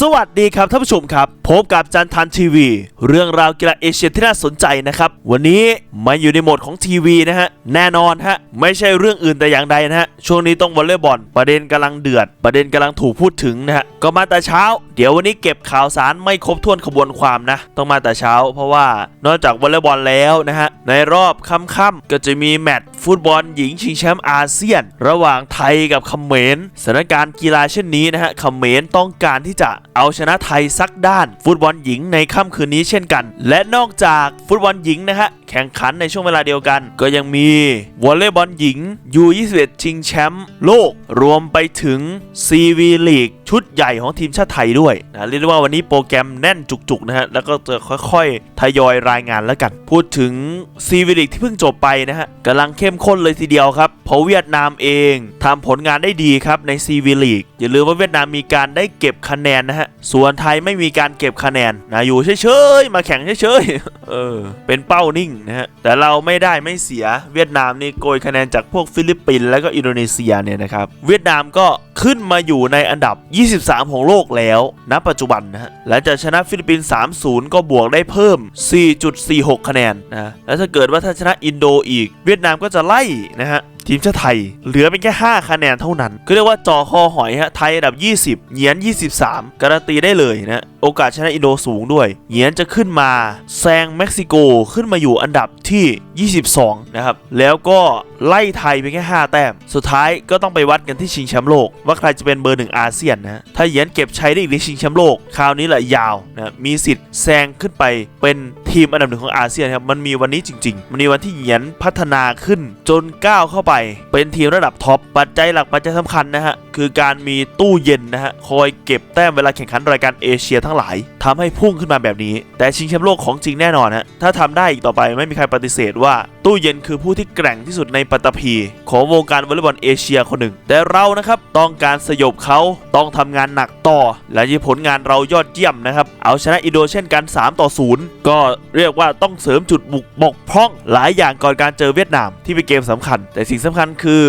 สวัสดีครับท่านผู้ชมครับพบกับจันทันทีวี เรื่องราวกีฬาเอเชียที่น่าสนใจนะครับ วันนี้มาอยู่ในโหมดของทีวีนะฮะ แน่นอนฮะ ไม่ใช่เรื่องอื่นแต่อย่างใดนะฮะ ช่วงนี้ต้องวอลเลย์บอล ประเด็นกำลังเดือด ประเด็นกำลังถูกพูดถึงนะฮะ ก็มาแต่เช้า เดี๋ยววันนี้เก็บข่าวสารไม่ครบถ้วนขบวนความนะ ต้องมาแต่เช้า เพราะว่านอกจากวอลเลย์บอลแล้วนะฮะ ในรอบค่ำๆก็จะมีแมตช์ฟุตบอลหญิงชิงแชมป์อาเซียน ระหว่างไทยกับเขมรสถานการณ์กีฬาเช่นนี้นะฮะเขมรต้องการที่จะเอาชนะไทยสักด้าน ฟุตบอลหญิงในค่ำคืนนี้เช่นกัน และนอกจากฟุตบอลหญิงนะฮะแข่งขันในช่วงเวลาเดียวกัน ก็ยังมีวอลเลย์บอลหญิง U21 ชิงแชมป์โลกรวมไปถึง CV ลีกชุด ใหญ่ของทีมชาติไทยด้วยนะเรียกได้ว่าวันนี้โปรแกรมแน่นจุกๆนะฮะแล้วก็จะค่อยๆ ทยอยรายงานแล้วกัน พูดถึงซีวิลิกที่เพิ่งจบไปนะฮะกำลังเข้มข้นเลยทีเดียวครับ เพราะเวียดนามเองทำผลงานได้ดีครับใน CV ลีกอย่าลืมว่าเวียดนามมีการได้เก็บคะแนนนะฮะ ส่วนไทยไม่มีการเก็บคะแนนนะอยู่เฉยๆมาแข่งเฉยๆเออเป็นเป้านิ่งนะฮะแต่เราไม่ได้ไม่เสียเวียดนามนี่โกยคะแนนจากพวกฟิลิปปินส์แล้วก็อินโดนีเซียเนี่ยนะครับเวียดนามก็ขึ้นมาอยู่ในอันดับ 23 ของโลกแล้วณปัจจุบันนะฮะหลังจากชนะฟิลิปปินส์3-0 ก็บวกได้เพิ่ม 4.46 คะแนนนะแล้วถ้าเกิดว่าถ้าชนะอินโดอีก เวียดนามก็จะไล่นะฮะ ทีมชาติไทย เหลือเป็นแค่ 5 คะแนนเท่านั้นก็เรียกว่าจอคอหอยฮะไทยอันดับ 20เหยียน 23 การันตีได้เลยนะ โอกาสชนะอินโดสูงด้วยเหยียนจะขึ้นมาแซงเม็กซิโกขึ้นมาอยู่อันดับที่ 22 นะครับ แล้วก็ไล่ไทยไปแค่ 5 แต้ม สุดท้ายก็ต้องไปวัดกันที่ชิงแชมป์โลก ว่าใครจะเป็นเบอร์หนึ่งอาเซียนนะถ้าเหยียนเก็บชัยได้อีกในชิงแชมป์โลก คราวนี้แหละยาวนะมีสิทธิ์แซงขึ้นไปเป็นทีมอันดับหนึ่งของอาเซียนครับมันมีวันนี้จริง ๆ มันมีวันที่เหยียนพัฒนาขึ้นจนก้าวเข้าไป เป็นทีมระดับท็อปปัจจัยหลักปัจจัยสำคัญนะฮะ คือการมีตู้เย็นนะฮะคอยเก็บแต้มเวลาแข่งขันรายการเอเชียทั้งหลายทำให้พุ่งขึ้นมาแบบนี้ แต่ชิงแชมป์โลกของจริงแน่นอนฮะถ้าทำได้อีกต่อไปไม่มีใครปฏิเสธว่า ตู้เย็นคือผู้ที่แกร่งที่สุดในปัตตภีของวงการวอลเลย์บอลเอเชียคนหนึ่ง แต่เรานะครับต้องการสยบเขาต้องทำงานหนักต่อ และที่ผลงานเรายอดเยี่ยมนะครับเอาชนะอินโดเช่นกัน 3 ต่อ 0 ก็เรียกว่าต้องเสริมจุดบุกบกพร่องหลายอย่างก่อนการเจอเวียดนามที่เป็นเกมสำคัญ แต่สิ่งสำคัญคือ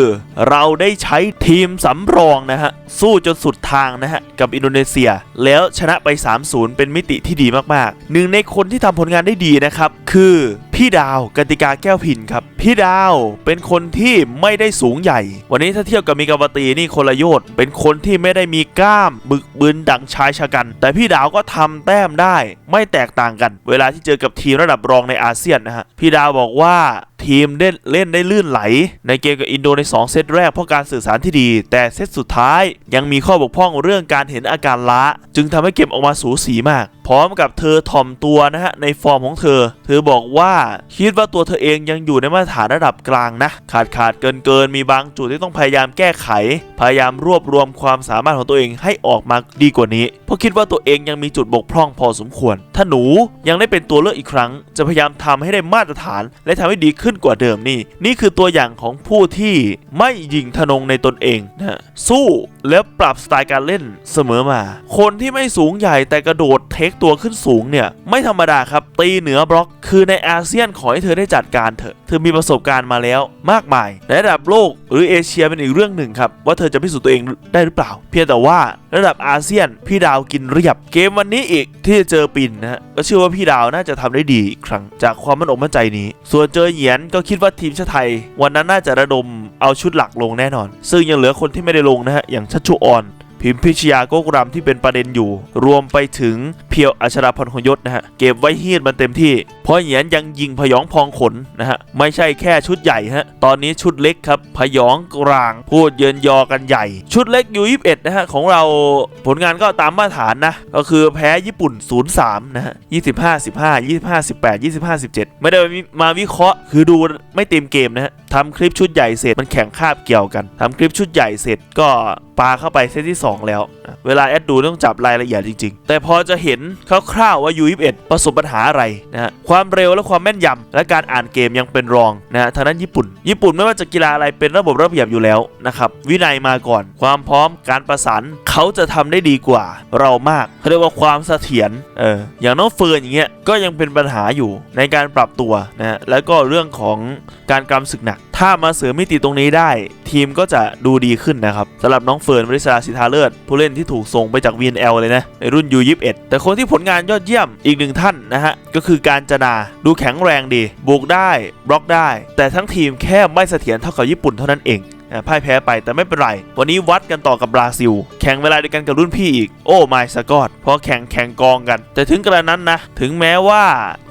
เราได้ใช้ทีมสำรองนะฮะ สู้จนสุดทางนะฮะ กับอินโดนีเซีย แล้วชนะไป 3-0 เป็นมิติที่ดีมากๆ หนึ่งในคนที่ทำผลงานได้ดีนะครับ คือ พี่ดาวกติกาแก้วพินครับ พี่ดาวเป็นคนที่ไม่ได้สูงใหญ่ วันนี้ถ้าเทียบกับมีกาวตีนี่คนละโยชน์เป็นคนที่ไม่ได้มีกล้ามบึกบึนดังชายชะกัน แต่พี่ดาวก็ทำแต้มได้ ไม่แตกต่างกัน เวลาที่เจอกับทีมระดับรองในอาเซียนนะฮะพี่ดาวบอกว่าทีมเล่นเล่นได้ลื่นไหล ในเกมกับอินโดใน 2 เซตแรกเพราะการสื่อสารที่ดี แต่เซตสุดท้ายยังมีข้อบกพร่องเรื่องการเห็นอาการล้า จึงทำให้เกมออกมาสูสีมาก พร้อมกับเธอถ่อมตัวนะฮะในฟอร์มของเธอ เธอบอกว่าคิดว่าตัวเธอเองยังอยู่ในมาตรฐานระดับกลางนะ ขาดขาดเกินเกินมีบางจุดที่ต้องพยายามแก้ไข พยายามรวบรวมความสามารถของตัวเองให้ออกมาดีกว่านี้เพราะคิดว่าตัวเองยังมีจุดบกพร่องพอสมควร ถ้าหนูยังได้เป็นตัวเลือกอีกครั้ง จะพยายามทำให้ได้มาตรฐาน และทำให้ดีขึ้นกว่าเดิมนี่ นี่คือตัวอย่างของผู้ที่ไม่ยิงทนงในตนเองนะสู้แล้วปรับสไตล์การเล่นเสมอมา คนที่ไม่สูงใหญ่แต่กระโดดเทคตัวขึ้นสูงเนี่ยไม่ธรรมดาครับ ตีเหนือบล็อก คือในอาเซียนขอให้เธอได้จัดการเถอะ เธอมีประสบการณ์มาแล้วมากมาย ในระดับโลกหรือเอเชียเป็นอีกเรื่องหนึ่งครับว่าเธอจะพิสูจน์ตัวเองได้หรือเปล่า เพียงแต่ว่าระดับอาเซียนพี่ดาวาวกินเรียบ เกมวันนี้อีกที่จะเจอปินนะฮะก็เชื่อว่าพี่ดาวน่าจะทำได้ดีอีกครั้งจากความมั่นอกมั่นใจนี้ ส่วนเจอเหยียนก็คิดว่าทีมชาติไทย วันนั้นน่าจะระดมเอาชุดหลักลงแน่นอน ซึ่งยังเหลือคนที่ไม่ได้ลงนะฮะอย่างชัชชุออน พิมพิชยาโกกรำที่เป็นประเด็นอยู่ รวมไปถึงเพียวอัชราพรของยศนะฮะเก็บไว้เฮียดมันเต็มที่ เพราะเหยียนยังยิงพยองพองขนนะฮะไม่ใช่แค่ชุดใหญ่ฮะตอนนี้ชุดเล็กครับพยองกลาง พูดเยินยอกันใหญ่ ชุดเล็กอยู่21นะฮะของเราผลงานก็ตามมาตรฐานนะก็คือแพ้ญี่ปุ่น 0-3นะฮะ25 15 25 18 25 17 ไม่ได้มาวิเคราะห์คือดูไม่เต็มเกมนะฮะทำคลิปชุดใหญ่เสร็จมันแข่งคาบเกี่ยวกันทำคลิปชุดใหญ่เสร็จก็ปาเข้าไปเซตที่ 2 แล้ว เวลาแอดดูต้องจับรายละเอียดจริง ๆ แต่พอจะเห็นคร่าวๆว่า U21 ประสบปัญหาอะไรนะฮะความเร็วและความแม่นยำและการอ่านเกมยังเป็นรองนะฮะทางด้นญี่ปุ่น ญี่ปุ่นไม่ว่าจะกีฬาอะไรเป็นระบบระเบียบอยู่แล้วนะครับวินัยมาก่อน ความพร้อมการประสานเขาจะทำได้ดีกว่าเรามากเขาเรียกว่าความเสถียรเอออย่างน้องเฟิร์นอย่างเงี้ยก็ยังเป็นปัญหาอยู่ในการปรับตัวนะฮะแล้วก็เรื่องของการกำศึกหนักถ้ามาเสริมมิติตรงนี้ได้ ทีมก็จะดูดีขึ้นนะครับสำหรับน้องเฟิร์นวริศราสิทธาเลิศผู้เล่นที่ถูกส่งไปจาก VNL เลยนะ ในรุ่น U21 แต่คนที่ผลงานยอดเยี่ยมอีกหนึ่งท่านนะฮะ ก็คือการจนาดูแข็งแรงดีบุกได้บล็อกได้ แต่ทั้งทีมแค่ไม่เสถียรเท่ากับญี่ปุ่นเท่านั้นเอง พ่ายแพ้ไปแต่ไม่เป็นไร วันนี้วัดกันต่อกับบราซิล แข่งเวลาเดียวกันกับรุ่นพี่อีก โอ้ไม่สกอตเพราะแข่งแข่งกองกัน แต่ถึงกระนั้นนะ ถึงแม้ว่า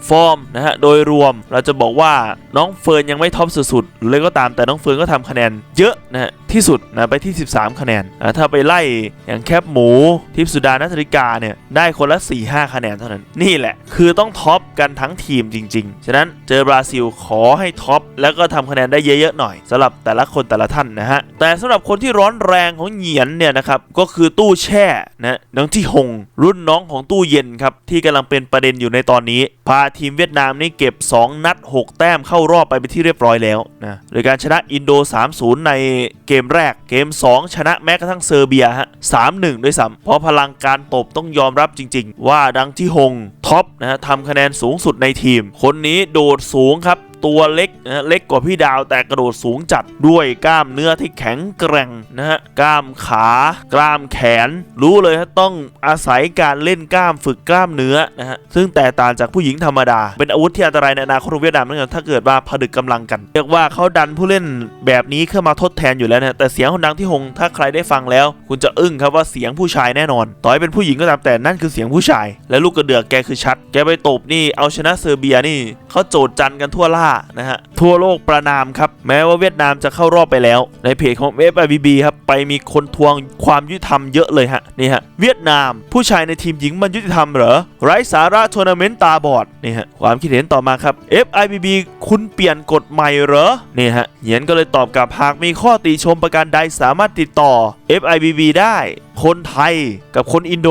ฟอร์มนะฮะโดยรวมเราจะบอกว่าน้องเฟิร์นยังไม่ท็อปสุดๆเลยก็ตามแต่น้องเฟิร์นก็ทำคะแนนเยอะนะฮะที่สุดนะไปที่ 13 คะแนนอะถ้าไปไล่อย่างแคปหมู ทิพสุดานัทริกาเนี่ยได้คนละ 4-5 คะแนนเท่านั้น นี่แหละ คือต้องท็อปกันทั้งทีมจริง ๆ ฉะนั้นเจอบราซิลขอให้ท็อปแล้วก็ทำคะแนนได้เยอะๆหน่อยสำหรับแต่ละคนแต่ละท่านนะฮะ แต่สำหรับคนที่ร้อนแรงของเหยียนเนี่ยนะครับก็คือตู้แช่นะน้องที่หง รุ่นน้องของตู้เย็นครับที่กำลังเป็นประเด็นอยู่ในตอนนี้ พาทีมเวียดนามนี่เก็บ 2 นัด 6 แต้มเข้ารอบไปเป็นที่เรียบร้อยแล้วนะโดยการชนะอินโด 3-0 ในเกมแรก เกม 2 ชนะแม้กระทั่งเซอร์เบียฮะสามหนึ่งด้วยซ้ำเพราะพลังการตบต้องยอมรับจริง ๆ ว่าดังที่หงท็อปนะฮะทำคะแนนสูงสุดในทีม คนนี้โดดสูงครับ ตัวเล็กนะฮะเล็กกว่าพี่ดาวแต่กระโดดสูงจัดด้วยกล้ามเนื้อที่แข็งแกร่งนะฮะกล้ามขา กล้ามแขน รู้เลยฮะต้องอาศัยการเล่นกล้ามฝึกกล้ามเนื้อนะฮะซึ่งแตกต่างจากผู้หญิงธรรมดา เป็นอาวุธที่อันตรายในอนาคตของเวียดนามเหมือนกันถ้าเกิดว่าผดึกกำลังกัน เรียกว่าเขาดันผู้เล่นแบบนี้เข้ามาทดแทนอยู่แล้วนะแต่เสียงคนดังที่หงถ้าใครได้ฟังแล้ว คุณจะอึ้งครับว่าเสียงผู้ชายแน่นอน ต่อให้เป็นผู้หญิงก็ตามแต่นั่นคือเสียงผู้ชาย และลูกกระเดือกแกคือชัด แกไปตบนี่เอาชนะเซอร์เบียนี่เขาโจดจันกันทั่วล่านะฮะทั่วโลกประนามครับแม้ว่าเวียดนามจะเข้ารอบไปแล้ว ในเพจของ FIVB ครับไปมีคนทวงความยุติธรรมเยอะเลยฮะนี่ฮะเวียดนาม ผู้ชายในทีมหญิงมันยุติธรรมเหรอไร้สาระทัวร์นาเมนต์ตาบอดนี่ฮะความคิดเห็นต่อมาครับ FIVB คุณเปลี่ยนกฎใหม่เหรอนี่ฮะเหยียนก็เลยตอบกลับหากมีข้อติชมประการใดสามารถติดต่อ FIVB ได้ คนไทยกับคนอินโด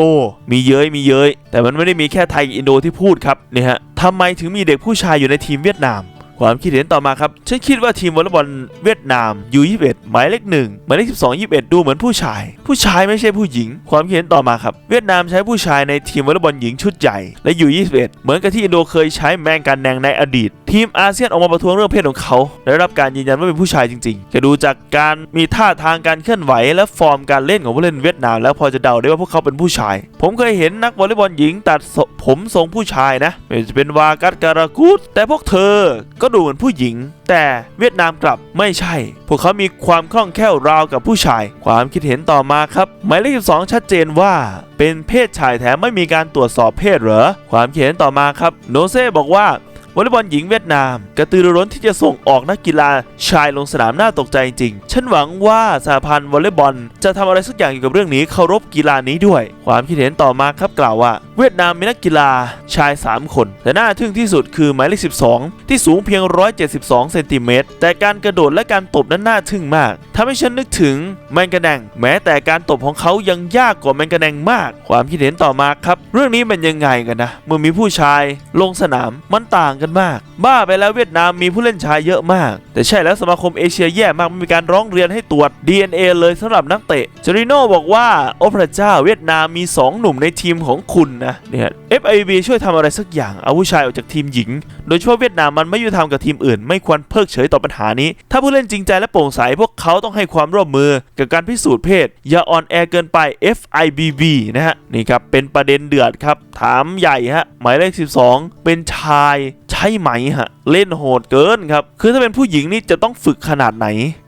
มีเย้ยมีเย้ยแต่มันไม่ได้มีแค่ไทยกับอินโดที่พูดครับนี่ฮะทำไมถึงมีเด็กผู้ชายอยู่ในทีมเวียดนาม ความคิดเห็นต่อมาครับ ฉันคิดว่าทีมวอลเลย์บอลเวียดนาม U21 หมายเลขหนึ่งหมายเลข12 21 ดูเหมือนผู้ชาย ผู้ชายไม่ใช่ผู้หญิง ความคิดเห็นต่อมาครับ เวียดนามใช้ผู้ชายในทีมวอลเลย์บอลหญิงชุดใหญ่และ U21 เหมือนกับที่อินโดเคยใช้แมงกันแดงในอดีต ทีมอาเซียนออกมาประท้วงเรื่องเพศของเขาได้รับการยืนยันว่าเป็นผู้ชายจริงๆ จะดูจากการมีท่าทางการเคลื่อนไหว และฟอร์มการเล่นของผู้เล่นเวียดนาม แล้วพอจะเดาได้ว่าพวกเขาเป็นผู้ชาย ผมเคยเห็นนักวอลเลย์บอลหญิงตัดผมทรงผู้ชายนะไม่ว่าจะเป็นวากัสการากุสแต่พวกเธอก็็ดูเหมือนผู้หญิง แต่เวียดนามกลับไม่ใช่ พวกเขามีความคล่องแคล่วราวกับผู้ชาย ความคิดเห็นต่อมาครับหมายเลข12 ชัดเจนว่า เป็นเพศชายแถมไม่มีการตรวจสอบเพศเหรอความคิดเห็นต่อมาครับโนเซ่บอกว่า วอลเลย์บอลหญิงเวียดนาม กระตือรือร้นที่จะส่งออกนักกีฬาชายลงสนามน่าตกใจจริง ฉันหวังว่าสหพันธ์วอลเลย์บอลจะทำอะไรสักอย่างเกี่ยวกับเรื่องนี้เคารพกีฬานี้ด้วย ความคิดเห็นต่อมาครับกล่าวว่า เวียดนามมีนักกีฬาชาย 3 คน แต่น่าทึ่งที่สุดคือหมายเลข 12 ที่สูงเพียง 172 เซนติเมตร แต่การกระโดดและการตบนั้นน่าทึ่งมากทำให้ฉันนึกถึงแมงกะแดงแม้แต่การตบของเขายังยากกว่าแมงกะแดงมาก ความคิดเห็นต่อมาครับ เรื่องนี้เป็นยังไงกันนะ เมื่อมีผู้ชายลงสนามมันต่างกันมาก บ้าไปแล้วเวียดนามมีผู้เล่นชายเยอะมาก แต่ใช่แล้วสมาคมเอเชียแย่มากไม่มีการร้องเรียนให้ตรวจ DNA เลยสำหรับนักเตะจอริโน่บอกว่า โอ้พระเจ้าเวียดนามมี 2 หนุ่มในทีมของคุณนะเนี่ย FIB ช่วยทำอะไรสักอย่างเอาผู้ชายออกจากทีมหญิง โดยเฉพาะเวียดนามมันไม่ยุติธรรมกับทีมอื่น ไม่ควรเพิกเฉยต่อปัญหานี้ ถ้าผู้เล่นจริงใจและโปร่งใสพวกเขาต้องให้ความร่วมมือกับการพิสูจน์เพศ อย่าอ่อนแอเกินไป FIBB นะฮะนี่ครับเป็นประเด็นเดือดครับถามใหญ่ฮะหมายเลข 12 เป็นชายใช่ไหมฮะ เล่นโหดเกินครับ คือถ้าเป็นผู้หญิงนี่จะต้องฝึกขนาดไหน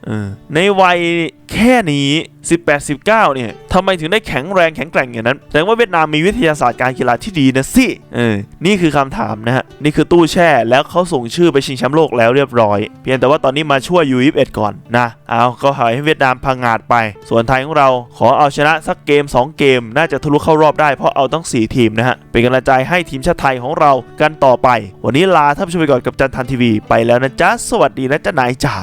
อในวัยแค่นี้ 18 19 เนี่ยทำไมถึงได้แข็งแรงแข็งแกร่งอย่างนั้นแสดงว่าเวียดนามมีวิทยาศาสตร์การกีฬาที่ดีนะสิเออนี่คือคำถามนะฮะ นี่คือตู้แช่แล้วเขาส่งชื่อไปชิงแชมป์โลกแล้วเรียบร้อย เพียงแต่ว่าตอนนี้มาช่วย U21 ก่อนนะ เอาก็หอยให้เวียดนามพังงาดไป ส่วนไทยของเราขอเอาชนะสักเกม 2 เกม น่าจะทะลุเข้ารอบได้เพราะเอาต้อง4 ทีมนะฮะ เป็นกำลังใจให้ทีมชาติไทยของเรากันต่อไป วันนี้ลาท่านผู้ชมไปก่อนกับจันทันทีวีไปแล้วนะจ๊ะ สวัสดีนะจ๊ะนายจ๋า